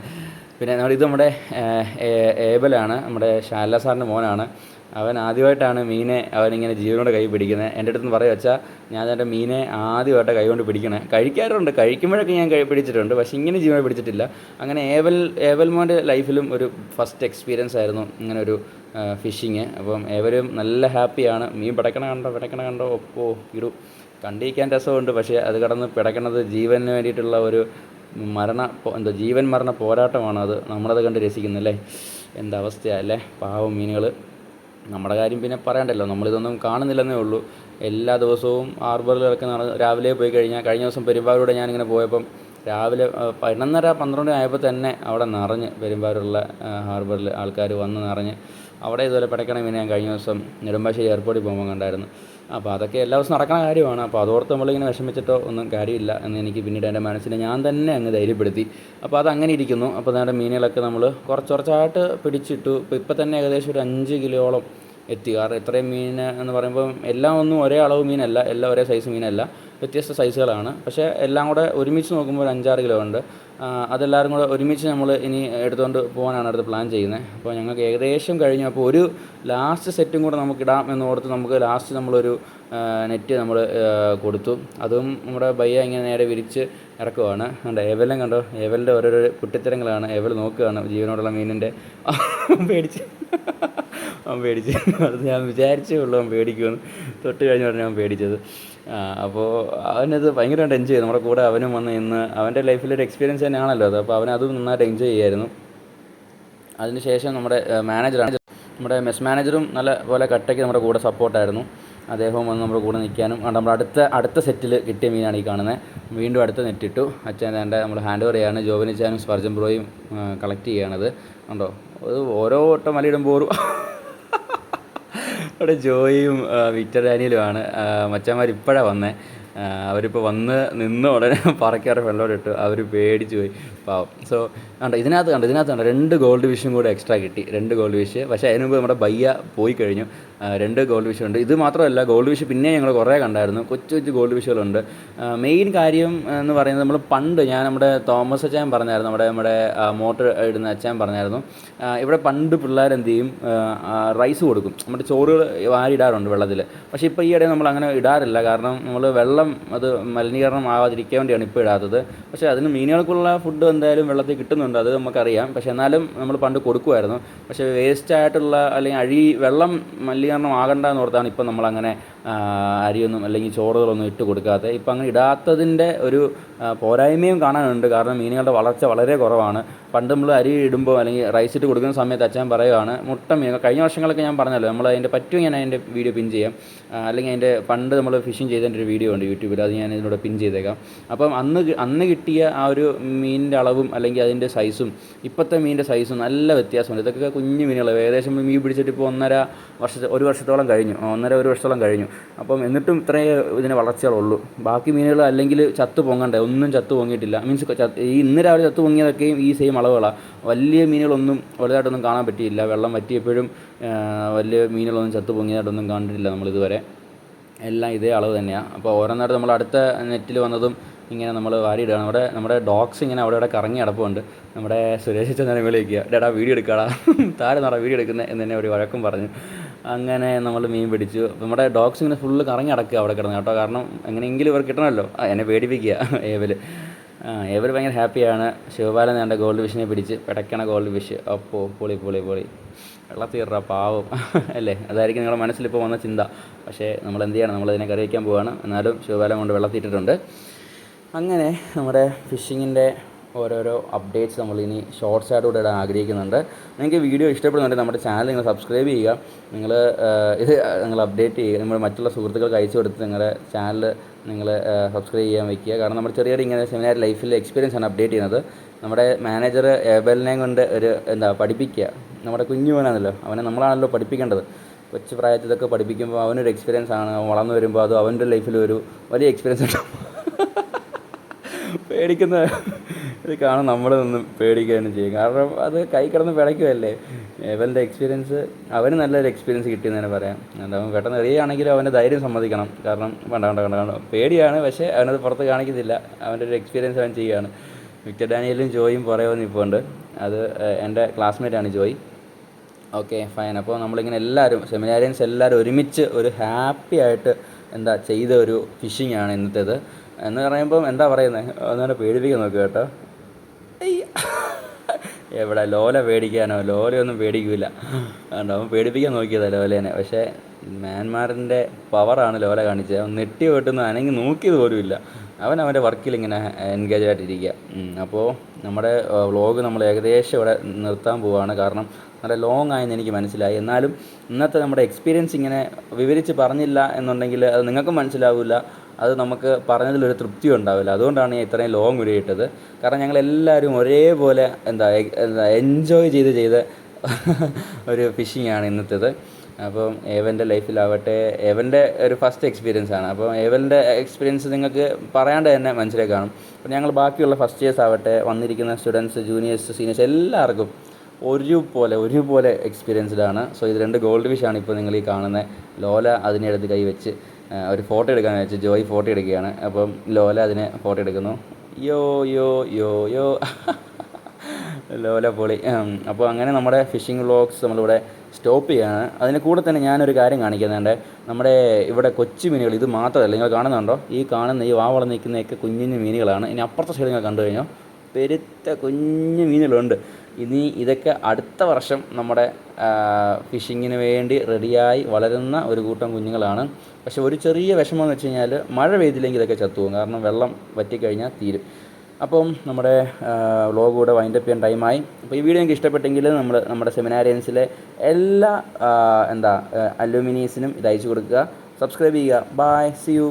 പിന്നെ നമ്മുടെ ഇത് നമ്മുടെ ഏബലാണ് നമ്മുടെ ഷാല സാറിന്റെ മോനാണ്. അവൻ ആദ്യമായിട്ടാണ് മീനെ അവനിങ്ങനെ ജീവനോട് കൈ പിടിക്കുന്നത്. എന്റെ അടുത്ത് നിന്ന് പറയുക വെച്ചാൽ ഞാൻ എന്റെ മീനെ ആദ്യമായിട്ട് കൈ കൊണ്ട് പിടിക്കണേ. കഴിക്കാറുണ്ട് കഴിക്കുമ്പോഴൊക്കെ ഞാൻ കൈ പിടിച്ചിട്ടുണ്ട് പക്ഷേ ഇങ്ങനെ ജീവനെ പിടിച്ചിട്ടില്ല. അങ്ങനെ ഏവൽ ഏവൽ മോന്റെ ലൈഫിലും ഒരു ഫസ്റ്റ് എക്സ്പീരിയൻസ് ആയിരുന്നു ഇങ്ങനെ ഒരു ഫിഷിങ് അപ്പം ഏവരും നല്ല ഹാപ്പിയാണ് മീൻ പിടക്കണ കണ്ടോ പിടക്കണ കണ്ടോ? ഒപ്പോ ഇടു. കണ്ടിരിക്കാൻ രസമുണ്ട് പക്ഷേ അത് കടന്ന് പിടക്കണത് ജീവന് വേണ്ടിയിട്ടുള്ള ഒരു മരണ എന്താ ജീവൻ മരണ പോരാട്ടമാണ് അത്. നമ്മളത് കണ്ട് രസിക്കുന്നല്ലേ? എന്താ അവസ്ഥയാണ് അല്ലേ? പാവം മീനുകൾ നമ്മുടെ കാര്യം പിന്നെ പറയണ്ടല്ലോ. നമ്മളിതൊന്നും കാണുന്നില്ലെന്നേ ഉള്ളൂ. എല്ലാ ദിവസവും ആർബറിൽ ഇറക്കുന്ന രാവിലെ പോയി കഴിഞ്ഞാൽ കഴിഞ്ഞ ദിവസം പെരുമ്പാവൂടെ ഞാനിങ്ങനെ പോയപ്പം രാവിലെ പതിനൊന്നര പന്ത്രണ്ട് ആയപ്പോൾ തന്നെ അവിടെ നിറഞ്ഞ് പെരുമ്പാവൂരുള്ള ഹാർബറിൽ ആൾക്കാർ വന്ന് നിറഞ്ഞ് അവിടെ ഇതുപോലെ പിടക്കണ മീൻ ഞാൻ കഴിഞ്ഞ ദിവസം നെടുമ്പാശ്ശേരി എയർപോർട്ടിൽ പോകുമ്പോൾ കണ്ടായിരുന്നു. അപ്പോൾ അതൊക്കെ എല്ലാ ദിവസവും നടക്കുന്ന കാര്യമാണ്. അപ്പോൾ അതോർത്ത് നമ്മളിങ്ങനെ വിഷമിച്ചിട്ടോ ഒന്നും കാര്യമില്ല എന്ന് എനിക്ക് പിന്നീട് എന്റെ മനസ്സിനെ ഞാൻ തന്നെ അങ്ങ് ധൈര്യപ്പെടുത്തി. അപ്പോൾ അത് അങ്ങനെ ഇരിക്കുന്നു. അപ്പോൾ നേരെ മീനുകളൊക്കെ നമ്മൾ കുറച്ച് കുറച്ചായിട്ട് പിടിച്ചിട്ടു. ഇപ്പോൾ ഇപ്പം തന്നെ ഏകദേശം ഒരു അഞ്ച് കിലോയോളം എത്തി. കാരണം ഇത്രയും മീൻ എന്ന് പറയുമ്പോൾ എല്ലാം ഒന്നും ഒരേ അളവ് മീനല്ല. എല്ലാം ഒരേ സൈസ് മീനല്ല. വ്യത്യസ്ത സൈസുകളാണ്. പക്ഷേ എല്ലാം കൂടെ ഒരുമിച്ച് നോക്കുമ്പോൾ ഒരു അഞ്ചാറ് കിലോ ഉണ്ട്. അതെല്ലാവരും കൂടെ ഒരുമിച്ച് നമ്മൾ ഇനി എടുത്തുകൊണ്ട് പോകാനാണ് അടുത്ത് പ്ലാൻ ചെയ്യുന്നത്. അപ്പോൾ ഞങ്ങൾക്ക് ഏകദേശം കഴിഞ്ഞു. അപ്പോൾ ഒരു ലാസ്റ്റ് സെറ്റും കൂടെ നമുക്ക് ഇടാം എന്ന് ഓർത്ത് നമുക്ക് ലാസ്റ്റ് നമ്മളൊരു നെറ്റ് നമ്മൾ കൊടുത്തു. അതും നമ്മുടെ ബയ്യ ഇങ്ങനെ നേരെ വിരിച്ച് ഇറക്കുവാണ്. കണ്ടോ ഏവലും കണ്ടോ ഏവലിന്റെ ഓരോരോ കുട്ടിത്തരങ്ങളാണ്. ഏവൽ നോക്കുകയാണ് ജീവനോടുള്ള മീനിന്റെ. പേടിച്ച് അവൻ പേടിച്ച്. അത് ഞാൻ വിചാരിച്ചേ ഉള്ളൂ അവൻ പേടിക്കുമെന്ന്. തൊട്ട് കഴിഞ്ഞ ഉടനെ അവൻ പേടിച്ചത്. അപ്പോൾ അവനത് ഭയങ്കരമായിട്ട് എൻജോയ് ചെയ്തു. നമ്മുടെ കൂടെ അവനും വന്ന് ഇന്ന് അവന്റെ ലൈഫിലൊരു എക്സ്പീരിയൻസ് തന്നെയാണല്ലോ അത്. അപ്പോൾ അവനതും നന്നായിട്ട് എൻജോയ് ചെയ്യായിരുന്നു. അതിനുശേഷം നമ്മുടെ മാനേജറാണ് നമ്മുടെ മെസ് മാനേജറും നല്ല പോലെ കട്ടയ്ക്ക് നമ്മുടെ കൂടെ സപ്പോർട്ടായിരുന്നു അദ്ദേഹവും വന്ന് നമ്മുടെ കൂടെ നിൽക്കാനും. നമ്മുടെ അടുത്ത അടുത്ത സെറ്റിൽ കിട്ടിയ മീനാണ് ഈ കാണുന്നത് വീണ്ടും അടുത്ത നെറ്റിട്ടു അച്ഛൻ എന്റെ നമ്മൾ ഹാൻഡ് ഓവർ ജോബിനിച്ചാനും സ്പർജൻ ബ്രോയും കളക്ട് ചെയ്യുകയാണത് ഉണ്ടോ അത് ഓരോ വട്ടം മലയിടുമ്പോഴും അവിടെ ജോയിയും വിക്ടർ ഡാനിയലുമാണ് മച്ചന്മാർ ഇപ്പോഴാണ് വന്നത് അവരിപ്പോൾ വന്ന്. നിന്ന് ഉടനെ പറക്കാറ് വെള്ളമോടെ ഇട്ടു അവർ പേടിച്ചു പോയി. പാവം. സോ കണ്ടോ ഇതിനകത്ത് കണ്ടോ ഇതിനകത്ത് കണ്ടോ രണ്ട് ഗോൾഡ് വിഷും കൂടെ എക്സ്ട്രാ കിട്ടി. രണ്ട് ഗോൾഡ് വിഷ് പക്ഷേ അതിന് മുമ്പ് നമ്മുടെ ബയ്യ പോയി കഴിഞ്ഞു. രണ്ട് ഗോൾഡ് ഫിഷ് ഉണ്ട്. ഇത് മാത്രമല്ല ഗോൾഡ് ഫിഷ് പിന്നെ ഞങ്ങൾ കുറേ കണ്ടായിരുന്നു. കൊച്ചു കൊച്ചു ഗോൾഡ് ഫിഷുകളുണ്ട് മെയിൻ കാര്യം എന്ന് പറയുന്നത് നമ്മൾ പണ്ട് ഞാൻ നമ്മുടെ തോമസ് അച്ചാൻ പറഞ്ഞായിരുന്നു നമ്മുടെ നമ്മുടെ മോട്ടർ ഇടുന്ന അച്ചാൻ പറഞ്ഞായിരുന്നു. ഇവിടെ പണ്ട് പിള്ളേർ എന്ത് ചെയ്യും? റൈസ് കൊടുക്കും. നമ്മുടെ ചോറുകൾ വാരി ഇടാറുണ്ട് വെള്ളത്തിൽ പക്ഷേ ഇപ്പോൾ ഈ ഇടയിൽ നമ്മൾ അങ്ങനെ ഇടാറില്ല. കാരണം നമ്മൾ വെള്ളം അത് മലിനീകരണം ആവാതിരിക്കാൻ വേണ്ടിയാണ് ഇപ്പോൾ ഇടാത്തത്. പക്ഷേ അതിന് മീനുകൾക്കുള്ള ഫുഡ് എന്തായാലും വെള്ളത്തിൽ കിട്ടുന്നുണ്ട്. അത് നമുക്കറിയാം. പക്ഷേ എന്നാലും നമ്മൾ പണ്ട് കൊടുക്കുമായിരുന്നു. പക്ഷേ വേസ്റ്റായിട്ടുള്ള അല്ലെങ്കിൽ അഴി വെള്ളം മലിനീകരണം ആകണ്ട എന്ന് ഓർത്താണ് ഇപ്പം നമ്മളങ്ങനെ അരിയൊന്നും അല്ലെങ്കിൽ ചോറുകളൊന്നും ഇട്ട് കൊടുക്കാത്തത്. ഇപ്പം അങ്ങനെ ഇടാത്തതിന്റെ ഒരു പോരായ്മയും കാണാനുണ്ട്. കാരണം മീനുകളുടെ വളർച്ച വളരെ കുറവാണ്. പണ്ട് നമ്മൾ അരി ഇടുമ്പോൾ അല്ലെങ്കിൽ റൈസ് ഇട്ട് കൊടുക്കുന്ന സമയത്ത് അച്ഛൻ പറയുവാണ് മുട്ട മീൻ. കഴിഞ്ഞ വർഷങ്ങളൊക്കെ ഞാൻ പറഞ്ഞല്ലോ നമ്മൾ അതിന്റെ പറ്റും ഞാൻ അതിന്റെ വീഡിയോ പിൻ ചെയ്യാം. അല്ലെങ്കിൽ അതിന്റെ പണ്ട് നമ്മൾ ഫിഷിംഗ് ചെയ്തതിന്റെ ഒരു വീഡിയോ ഉണ്ട് യൂട്യൂബിൽ അത് ഞാൻ ഇതിലൂടെ പിൻ ചെയ്തേക്കാം. അപ്പം അന്ന് അന്ന് കിട്ടിയ ആ ഒരു മീനിന്റെ അളവും അല്ലെങ്കിൽ അതിന്റെ സൈസും ഇപ്പോഴത്തെ മീനിന്റെ സൈസും നല്ല വ്യത്യാസമുണ്ട്. ഇതൊക്കെ കുഞ്ഞു മീനുകൾ ഏകദേശം മീൻ പിടിച്ചിട്ട് ഇപ്പോൾ ഒന്നര വർഷത്തെ ഒരു വർഷത്തോളം കഴിഞ്ഞു. ഒന്നര ഒരു വർഷത്തോളം കഴിഞ്ഞു. അപ്പം എന്നിട്ടും ഇത്രയേ ഇതിന് വളർച്ചകളുള്ളൂ. ബാക്കി മീനുകൾ അല്ലെങ്കിൽ ചത്ത് പൊങ്ങണ്ടേ ഒന്നും ചത്തു പൊങ്ങിയിട്ടില്ല. മീൻസ് ഈ ഇന്ന് രാവിലെ ചത്തു പൊങ്ങിയതൊക്കെയും ഈ സെയിം അളവുകളാണ് വലിയ മീനുകളൊന്നും വലുതായിട്ടൊന്നും കാണാൻ പറ്റിയില്ല. വെള്ളം വറ്റിയപ്പോഴും വലിയ മീനുകളൊന്നും ചത്തു പൊങ്ങിയതായിട്ടൊന്നും കണ്ടിട്ടില്ല നമ്മളിതുവരെ. എല്ലാം ഇതേ അളവ് തന്നെയാണ് അപ്പോൾ ഓരോന്നേരം നമ്മൾ അടുത്ത നെറ്റിൽ വന്നതും ഇങ്ങനെ നമ്മൾ വാരിയിടുകയാണ്. നമ്മുടെ നമ്മുടെ ഡോഗ്സ് ഇങ്ങനെ അവിടെ ഇവിടെ കറങ്ങി അടപ്പുണ്ട് നമ്മുടെ സുരേഷ് ചന്ദ്രനെ വിളിക്കുക ഡേടാ വീഡിയോ എടുക്കാടാ. താഴെ നട വീഡിയോ എടുക്കുന്നത് എന്ന് തന്നെ ഒരു വഴക്കും പറഞ്ഞു. അങ്ങനെ നമ്മൾ മീൻ പിടിച്ചു. നമ്മുടെ ഡോഗ്സ് ഇങ്ങനെ ഫുള്ള് കറങ്ങി അടക്കുക അവിടെ കിടന്ന് കേട്ടോ. കാരണം എങ്ങനെയെങ്കിലും ഇവർ കിട്ടണമല്ലോ. എന്നെ പേടിപ്പിക്കുക ഏവൽ ഏവൽ ഭയങ്കര ഹാപ്പിയാണ്. ശിവപാലൻ എന്റെ ഗോൾഡ് ഫിഷിനെ പിടിച്ച് പിടയ്ക്കണ ഗോൾഡ് ഫിഷ് അപ്പോൾ പൊളി പൊളി പൊളി. വെള്ളത്തീറ പാവം. അല്ലേ? അതായിരിക്കും നിങ്ങളുടെ മനസ്സിലിപ്പോൾ വന്ന ചിന്ത. പക്ഷേ നമ്മൾ എന്ത് ചെയ്യണം? നമ്മളതിനെ കറി വയ്ക്കാൻ പോവാണ്. എന്നാലും ശിവപാലം കൊണ്ട് വെള്ളത്തിയിട്ടിട്ടുണ്ട് അങ്ങനെ നമ്മുടെ ഫിഷിങ്ങിന്റെ ഓരോരോ അപ്ഡേറ്റ്സ് നമ്മൾ ഇനി ഷോർട്സ് ആയിട്ടൂടെ ഇടാൻ ആഗ്രഹിക്കുന്നുണ്ട്. നിങ്ങൾക്ക് വീഡിയോ ഇഷ്ടപ്പെടുന്നുണ്ടെങ്കിൽ നമ്മുടെ ചാനൽ നിങ്ങൾ സബ്സ്ക്രൈബ് ചെയ്യുക. നിങ്ങൾ ഇത് നിങ്ങൾ അപ്ഡേറ്റ് ചെയ്യുക. നമ്മുടെ മറ്റുള്ള സുഹൃത്തുക്കൾക്ക് അയച്ചു കൊടുത്ത് നിങ്ങളുടെ ചാനൽ നിങ്ങൾ സബ്സ്ക്രൈബ് ചെയ്യാൻ വയ്ക്കുക. കാരണം നമ്മുടെ ചെറിയൊരു ചെറിയ ഇങ്ങനെ സെമിനാർ ലൈഫിലെ എക്സ്പീരിയൻസ് ആണ് അപ്ഡേറ്റ് ചെയ്യുന്നത്. നമ്മുടെ മാനേജർ ഏബലിനെ കൊണ്ട് ഒരു എന്താ പഠിപ്പിക്കുക. നമ്മുടെ കുഞ്ഞു മോനാണല്ലോ. അവനെ നമ്മളാണല്ലോ പഠിപ്പിക്കേണ്ടത്. കൊച്ചു പ്രായത്തിൽ ഇതൊക്കെ പഠിപ്പിക്കുമ്പോൾ അവനൊരു എക്സ്പീരിയൻസ് ആണ്. വളർന്നു വരുമ്പോൾ അത് അവന്റെ ലൈഫിൽ ഒരു വലിയ എക്സ്പീരിയൻസ് ഉണ്ടാവും. പേടിക്കുന്ന ഇത് കാണും നമ്മളെ നിന്ന് പേടിക്കുകയാണ് ചെയ്യും കാരണം അത് കൈ കിടന്ന് പിടയ്ക്കുമല്ലേ ഇവന്റെ എക്സ്പീരിയൻസ് അവന് നല്ലൊരു എക്സ്പീരിയൻസ് കിട്ടിയെന്ന് തന്നെ പറയാം അവൻ പെട്ടെന്ന് എറിയുകയാണെങ്കിലും അവന്റെ ധൈര്യം സമ്മതിക്കണം. കാരണം വേണ്ട വേണ്ട വേണ്ട വേണ്ട. പേടിയാണ് പക്ഷേ അവനത് പുറത്ത് കാണിക്കുന്നില്ല. അവന്റെ ഒരു എക്സ്പീരിയൻസ് അവൻ ചെയ്യുകയാണ്. വിക്ടർ ഡാനിയലും ജോയും പുറകെ ഉണ്ട് അത് എന്റെ ക്ലാസ്മേറ്റാണ് ജോയ്. Okay fine. അപ്പോൾ നമ്മളിങ്ങനെ എല്ലാവരും സെമിനാരിയൻസ് എല്ലാവരും ഒരുമിച്ച് ഒരു ഹാപ്പി ആയിട്ട് എന്താ ചെയ്ത ഒരു ഫിഷിംഗ് ആണ് ഇന്നത്തേത്. എന്ന് പറയുമ്പം എന്താ പറയുന്നത് ഒന്നുകൂടെ പേടിപ്പിക്കാൻ നോക്കുക കേട്ടോ. എവിടെ ലോല പേടിക്കാനോ? ലോലയൊന്നും പേടിക്കില്ല കണ്ടോ? അവൻ പേടിപ്പിക്കാൻ നോക്കിയതാ ലോലേനെ. പക്ഷേ മ്യാൻമാറിന്റെ പവറാണ് ലോല കാണിച്ചത്. അവൻ നെട്ടി വെട്ടുന്ന അനങ്ങി നോക്കിയത് പോലുമില്ല അവൻ അവന്റെ വർക്കിൽ ഇങ്ങനെ എൻഗേജ് ആയിട്ടിരിക്കുക അപ്പോൾ നമ്മുടെ വ്ളോഗ് നമ്മൾ ഏകദേശം ഇവിടെ നിർത്താൻ പോവുകയാണ് കാരണം നല്ല ലോങ് ആയെന്ന് എനിക്ക് മനസ്സിലായി. എന്നാലും ഇന്നത്തെ നമ്മുടെ എക്സ്പീരിയൻസ് ഇങ്ങനെ വിവരിച്ച് പറഞ്ഞില്ല എന്നുണ്ടെങ്കിൽ അത് നിങ്ങൾക്കും മനസ്സിലാവില്ല അത് നമുക്ക് പറഞ്ഞതിലൊരു തൃപ്തി ഉണ്ടാവില്ല. അതുകൊണ്ടാണ് ഞാൻ ഇത്രയും ലോങ് വീഡിയോ ഇട്ടത്. കാരണം ഞങ്ങൾ എല്ലാവരും ഒരേപോലെ എന്താ എന്താ എൻജോയ് ചെയ്ത് ചെയ്ത് ഒരു ഫിഷിംഗ് ആണ് ഇന്നത്തേത്. അപ്പം ഏവന്റെ ലൈഫിലാവട്ടെ ഏവന്റെ ഒരു ഫസ്റ്റ് എക്സ്പീരിയൻസ് ആണ്. അപ്പോൾ ഏവന്റെ എക്സ്പീരിയൻസ് നിങ്ങൾക്ക് പറയാണ്ട് തന്നെ മനസ്സിലായി കാണും. അപ്പോൾ ഞങ്ങൾ ബാക്കിയുള്ള ഫസ്റ്റ് ഇയേഴ്സ് ആവട്ടെ വന്നിരിക്കുന്ന സ്റ്റുഡൻസ് ജൂനിയേഴ്സ് സീനിയേഴ്സ് എല്ലാവർക്കും ഒരുപോലെ ഒരുപോലെ ആണ്. സോ ഇത് രണ്ട് ഗോൾഡ് ഫിഷ് ആണ് ഇപ്പോൾ നിങ്ങൾ ഈ കാണുന്നത്. ലോല അതിനെടുത്ത് കൈ വെച്ച് ആ, ഒരു ഫോട്ടോ എടുക്കാൻ വെച്ച് ജോയി ഫോട്ടോ എടുക്കുകയാണ്. അപ്പം ലോല അതിനെ ഫോട്ടോ എടുക്കുന്നു. യോ യോ യോ യോ. ലോല പൊളി. അപ്പോൾ അങ്ങനെ നമ്മുടെ ഫിഷിംഗ് വ്ളോഗ്സ് നമ്മളിവിടെ സ്റ്റോപ്പ് ചെയ്യാണ് അതിന് കൂടെ തന്നെ ഞാനൊരു കാര്യം കാണിക്കുന്നുണ്ട്. നമ്മുടെ ഇവിടെ കൊച്ചു മീനുകൾ ഇത് മാത്രമല്ല നിങ്ങൾ കാണുന്നുണ്ടോ? ഈ കാണുന്ന ഈ വാവളം നിൽക്കുന്നതൊക്കെ കുഞ്ഞു മീനുകളാണ്. ഇനി അപ്പുറത്തെ സൈഡ് നിങ്ങൾ കണ്ടു കഴിഞ്ഞാൽ പെരുത്ത കുഞ്ഞു മീനുകളുണ്ട്. ഇനി ഇതൊക്കെ അടുത്ത വർഷം നമ്മുടെ ഫിഷിങ്ങിന് വേണ്ടി റെഡിയായി വളരുന്ന ഒരു കൂട്ടം കുഞ്ഞുങ്ങളാണ്. പക്ഷെ ഒരു ചെറിയ വിഷമം എന്ന് വെച്ച് കഴിഞ്ഞാൽ മഴ പെയ്തില്ലെങ്കിൽ ഇതൊക്കെ ചത്തുപോകും. കാരണം വെള്ളം വറ്റിക്കഴിഞ്ഞാൽ തീരും. അപ്പം നമ്മുടെ വ്ളോഗ് കൂടെ വൈൻഡപ്പ് ചെയ്യാൻ ടൈമായി അപ്പോൾ ഈ വീഡിയോ നിങ്ങൾക്ക് ഇഷ്ടപ്പെട്ടെങ്കിൽ നമ്മൾ നമ്മുടെ സെമിനാരിയൻസിലെ എല്ലാ എന്താ അലൂമിനീസിനും ഇത് അയച്ചു കൊടുക്കുക. സബ്സ്ക്രൈബ് ചെയ്യുക. Bye C U